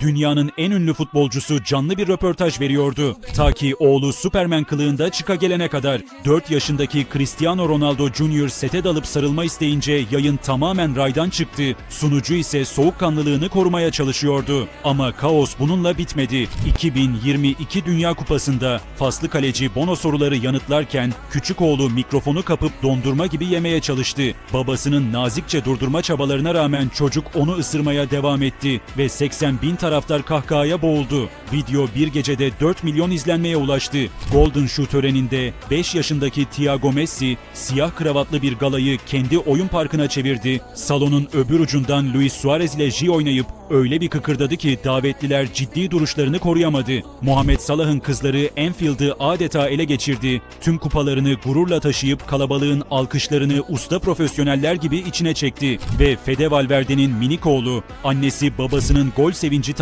dünyanın en ünlü futbolcusu canlı bir röportaj veriyordu. Ta ki oğlu Superman kılığında çıka gelene kadar 4 yaşındaki Cristiano Ronaldo Jr. sete dalıp sarılma isteyince yayın tamamen raydan çıktı. Sunucu ise soğukkanlılığını korumaya çalışıyordu. Ama kaos bununla bitmedi. 2022 Dünya Kupası'nda faslı kaleci Bono soruları yanıtlarken küçük oğlu mikrofonu kapıp dondurma gibi yemeye çalıştı. Babasının nazikçe durdurma çabalarına rağmen çocuk onu ısırmaya devam etti ve 80 bin taraftar kahkahaya boğuldu. Video bir gecede 4 milyon izlenmeye ulaştı. Golden Shoe töreninde 5 yaşındaki Thiago Messi siyah kravatlı bir galayı kendi oyun parkına çevirdi. Salonun öbür ucundan Luis Suarez ile J oynayıp öyle bir kıkırdadı ki davetliler ciddi duruşlarını koruyamadı. Muhammed Salah'ın kızları Enfield'ı adeta ele geçirdi. Tüm kupalarını gururla taşıyıp kalabalığın alkışlarını usta profesyoneller gibi içine çekti. Ve Fede Valverde'nin minik oğlu annesi babasının gol sevinci